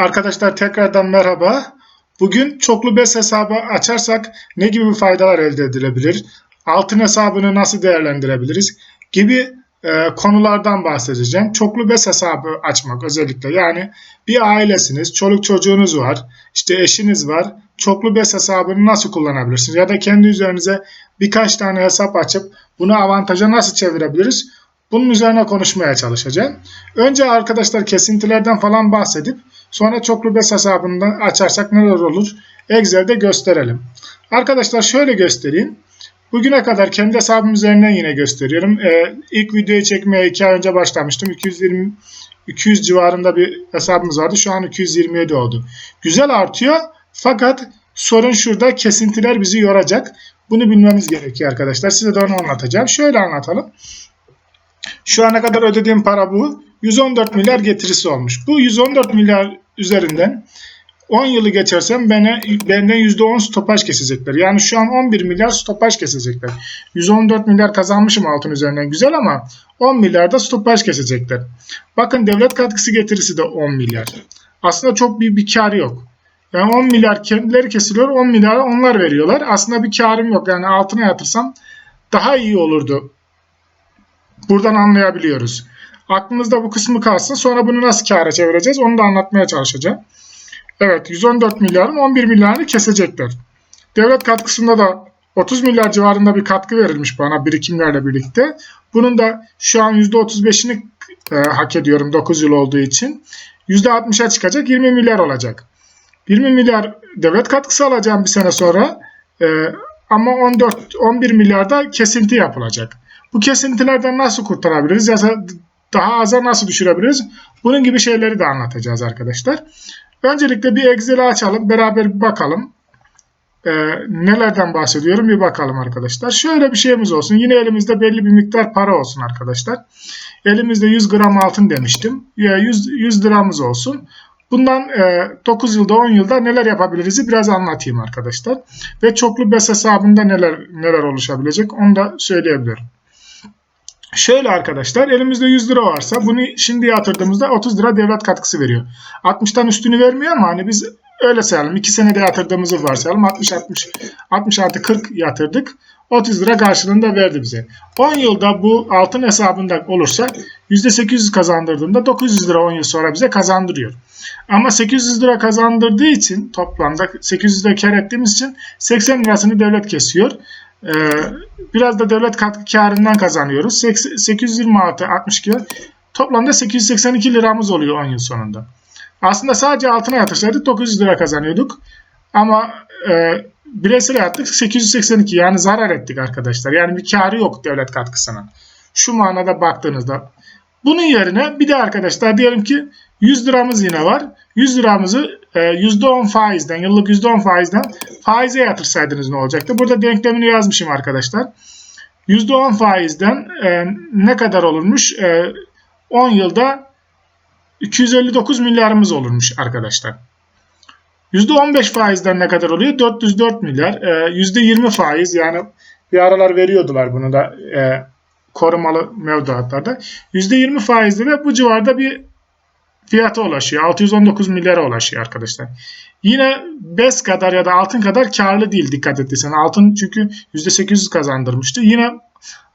Arkadaşlar tekrardan merhaba. Bugün çoklu BES hesabı açarsak ne gibi faydalar elde edilebilir? Altın hesabını nasıl değerlendirebiliriz? Gibi e, konulardan bahsedeceğim. Çoklu BES hesabı açmak özellikle yani bir ailesiniz, çoluk çocuğunuz var, işte eşiniz var. Çoklu BES hesabını nasıl kullanabilirsiniz? Ya da kendi üzerinize birkaç tane hesap açıp bunu avantaja nasıl çevirebiliriz? Bunun üzerine konuşmaya çalışacağım. Önce arkadaşlar kesintilerden falan bahsedip sonra çoklu BES hesabından açarsak neler olur Excel'de gösterelim. Arkadaşlar şöyle göstereyim. Bugüne kadar kendi hesabım üzerinden yine gösteriyorum. Ee, ilk videoyu çekmeye 2 ay önce başlamıştım. 220 200 civarında bir hesabımız vardı. Şu an 227 oldu. Güzel artıyor fakat sorun şurada kesintiler bizi yoracak. Bunu bilmemiz gerekiyor arkadaşlar. Size de onu anlatacağım. Şöyle anlatalım. Şu ana kadar ödediğim para bu. 114 milyar getirisi olmuş. Bu 114 milyar üzerinden 10 yılı geçersem bana, benden %10 stopaj kesecekler. Yani şu an 11 milyar stopaj kesecekler. 114 milyar kazanmışım altın üzerinden güzel ama 10 milyar da stopaj kesecekler. Bakın devlet katkısı getirisi de 10 milyar. Aslında çok büyük bir kar yok. Yani 10 milyar kendileri kesiliyor 10 milyar onlar veriyorlar. Aslında bir karım yok. Yani altına yatırsam daha iyi olurdu. Buradan anlayabiliyoruz. Aklınızda bu kısmı kalsın. Sonra bunu nasıl kâra çevireceğiz onu da anlatmaya çalışacağım. Evet 114 milyarın 11 milyarını kesecekler. Devlet katkısında da 30 milyar civarında bir katkı verilmiş bana birikimlerle birlikte. Bunun da şu an %35'ini e, hak ediyorum 9 yıl olduğu için. %60'a çıkacak 20 milyar olacak. 20 milyar devlet katkısı alacağım bir sene sonra. E, ama 14 11 milyarda kesinti yapılacak. Bu kesintilerden nasıl kurtarabiliriz ya da daha aza nasıl düşürebiliriz? Bunun gibi şeyleri de anlatacağız arkadaşlar. Öncelikle bir Excel'i açalım. Beraber bir bakalım. Ee, nelerden bahsediyorum bir bakalım arkadaşlar. Şöyle bir şeyimiz olsun. Yine elimizde belli bir miktar para olsun arkadaşlar. Elimizde 100 gram altın demiştim. 100, 100 liramız olsun. Bundan e, 9 yılda 10 yılda neler yapabiliriz biraz anlatayım arkadaşlar. Ve çoklu BES hesabında neler neler oluşabilecek onu da söyleyebilirim. Şöyle arkadaşlar elimizde 100 lira varsa bunu şimdi yatırdığımızda 30 lira devlet katkısı veriyor. 60'tan üstünü vermiyor ama hani biz öyle sayalım. 2 senede yatırdığımızı varsayalım. 60 60 60 artı 40 yatırdık. 30 lira karşılığında verdi bize. 10 yılda bu altın hesabında olursa %800 kazandırdığında 900 lira 10 yıl sonra bize kazandırıyor. Ama 800 lira kazandırdığı için toplamda 800 lira kar ettiğimiz için 80 lirasını devlet kesiyor. Ee, biraz da devlet katkı karından kazanıyoruz. 826 62 toplamda 882 liramız oluyor 10 yıl sonunda. Aslında sadece altına yatırsaydık 900 lira kazanıyorduk. Ama e, bireysel yattık 882 yani zarar ettik arkadaşlar. Yani bir karı yok devlet katkısının. Şu manada baktığınızda. Bunun yerine bir de arkadaşlar diyelim ki 100 liramız yine var. 100 liramızı %10 faizden, yıllık %10 faizden faize yatırsaydınız ne olacaktı? Burada denklemini yazmışım arkadaşlar. %10 faizden e, ne kadar olurmuş? E, 10 yılda 259 milyarımız olurmuş arkadaşlar. %15 faizden ne kadar oluyor? 404 milyar. E, %20 faiz yani bir aralar veriyordular bunu da e, korumalı mevduatlarda. %20 faizde de bu civarda bir fiyata ulaşıyor. 619 milyara ulaşıyor arkadaşlar. Yine BES kadar ya da altın kadar karlı değil dikkat ettiysen. Altın çünkü %800 kazandırmıştı. Yine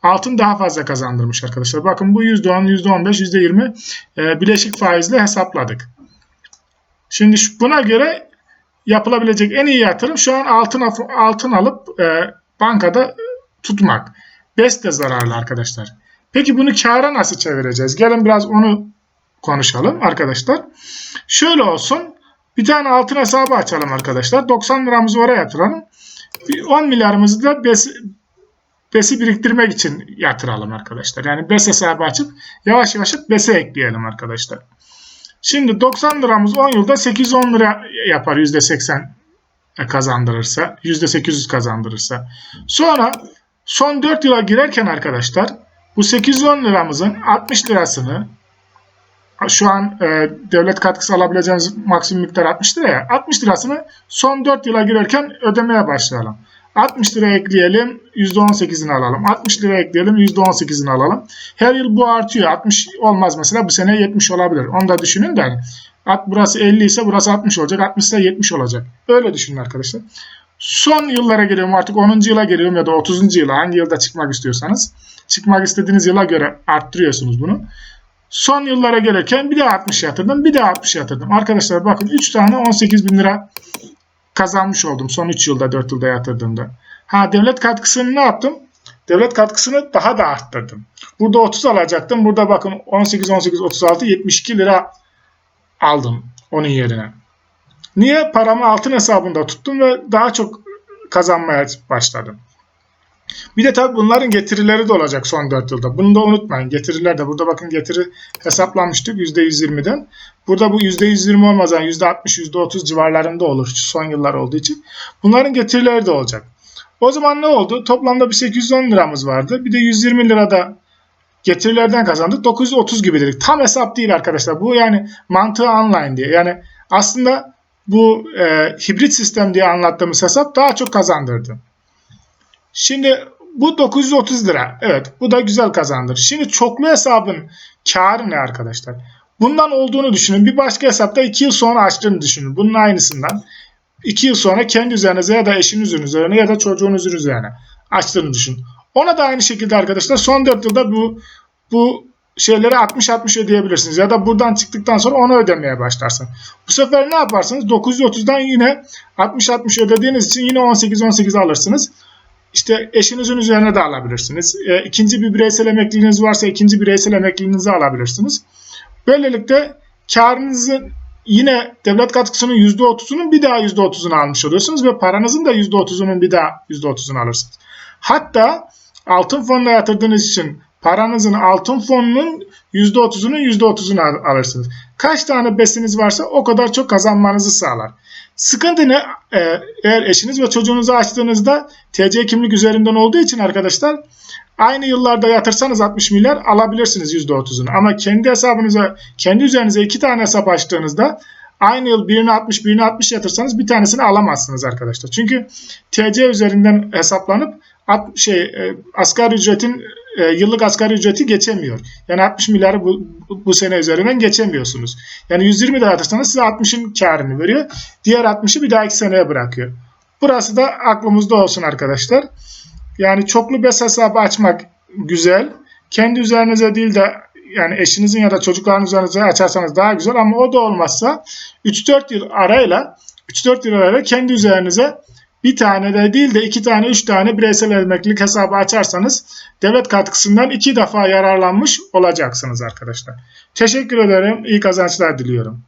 altın daha fazla kazandırmış arkadaşlar. Bakın bu %10, %15, %20 e, bileşik faizle hesapladık. Şimdi buna göre yapılabilecek en iyi yatırım şu an altın altın alıp e, bankada tutmak. BES de zararlı arkadaşlar. Peki bunu kâra nasıl çevireceğiz? Gelin biraz onu konuşalım arkadaşlar. Şöyle olsun. Bir tane altın hesabı açalım arkadaşlar. 90 liramızı oraya yatıralım. 10 milyarımızı da BES, BES'i biriktirmek için yatıralım arkadaşlar. Yani BES hesabı açıp yavaş yavaş BES'e ekleyelim arkadaşlar. Şimdi 90 liramız 10 yılda 810 lira yapar %80 kazandırırsa. %800 kazandırırsa. Sonra son 4 yıla girerken arkadaşlar bu 810 liramızın 60 lirasını şu an e, devlet katkısı alabileceğiniz maksimum miktar 60 lira ya. 60 lirasını son 4 yıla girerken ödemeye başlayalım. 60 lira ekleyelim %18'ini alalım. 60 lira ekleyelim %18'ini alalım. Her yıl bu artıyor. 60 olmaz mesela bu sene 70 olabilir. Onu da düşünün de hani burası 50 ise burası 60 olacak. 60 ise 70 olacak. Öyle düşünün arkadaşlar. Son yıllara geliyorum artık 10. yıla geliyorum ya da 30. yıla hangi yılda çıkmak istiyorsanız. Çıkmak istediğiniz yıla göre arttırıyorsunuz bunu. Son yıllara gelirken bir daha 60 yatırdım bir daha 60 yatırdım. Arkadaşlar bakın 3 tane 18 bin lira kazanmış oldum son 3 yılda 4 yılda yatırdığımda. Ha devlet katkısını ne yaptım? Devlet katkısını daha da arttırdım. Burada 30 alacaktım. Burada bakın 18, 18, 36, 72 lira aldım onun yerine. Niye? Paramı altın hesabında tuttum ve daha çok kazanmaya başladım. Bir de tabii bunların getirileri de olacak son 4 yılda. Bunu da unutmayın. Getiriler de burada bakın getiri hesaplanmıştık %120'den. Burada bu %120 olmaz yani %60, %30 civarlarında olur son yıllar olduğu için. Bunların getirileri de olacak. O zaman ne oldu? Toplamda bir 810 liramız vardı. Bir de 120 lirada getirilerden kazandık. 930 gibi dedik. Tam hesap değil arkadaşlar. Bu yani mantığı online diye. Yani aslında bu e, hibrit sistem diye anlattığımız hesap daha çok kazandırdı. Şimdi bu 930 lira. Evet bu da güzel kazandır. Şimdi çoklu hesabın karı ne arkadaşlar? Bundan olduğunu düşünün. Bir başka hesapta 2 yıl sonra açtığını düşünün. Bunun aynısından. 2 yıl sonra kendi üzerinize ya da eşinizin üzerine ya da çocuğunuzun üzerine açtığını düşün. Ona da aynı şekilde arkadaşlar son 4 yılda bu bu şeyleri 60-60 ödeyebilirsiniz. Ya da buradan çıktıktan sonra onu ödemeye başlarsın. Bu sefer ne yaparsınız? 930'dan yine 60-60 ödediğiniz için yine 18-18 alırsınız. İşte eşinizin üzerine de alabilirsiniz. E, ikinci bir bireysel emekliliğiniz varsa ikinci bireysel emekliliğinizi alabilirsiniz. Böylelikle karınızın yine devlet katkısının %30'unun bir daha %30'unu almış oluyorsunuz ve paranızın da %30'unun bir daha %30'unu alırsınız. Hatta altın fonuna yatırdığınız için paranızın altın fonunun %30'unun %30'unu alırsınız. Kaç tane besiniz varsa o kadar çok kazanmanızı sağlar. Sıkıntı ne? Ee, eğer eşiniz ve çocuğunuzu açtığınızda TC kimlik üzerinden olduğu için arkadaşlar aynı yıllarda yatırsanız 60 milyar alabilirsiniz %30'unu. Ama kendi hesabınıza, kendi üzerinize iki tane hesap açtığınızda aynı yıl birini 60 birini 60 yatırsanız bir tanesini alamazsınız arkadaşlar. Çünkü TC üzerinden hesaplanıp at, şey e, asgari ücretin e, yıllık asgari ücreti geçemiyor. Yani 60 milyarı bu, bu sene üzerinden geçemiyorsunuz. Yani 120 lira yatırsanız size 60'ın karını veriyor. Diğer 60'ı bir dahaki seneye bırakıyor. Burası da aklımızda olsun arkadaşlar. Yani çoklu BES hesabı açmak güzel. Kendi üzerinize değil de yani eşinizin ya da çocukların üzerinize açarsanız daha güzel ama o da olmazsa 3-4 yıl arayla 3-4 yıl arayla kendi üzerinize bir tane de değil de iki tane üç tane bireysel emeklilik hesabı açarsanız devlet katkısından iki defa yararlanmış olacaksınız arkadaşlar. Teşekkür ederim. İyi kazançlar diliyorum.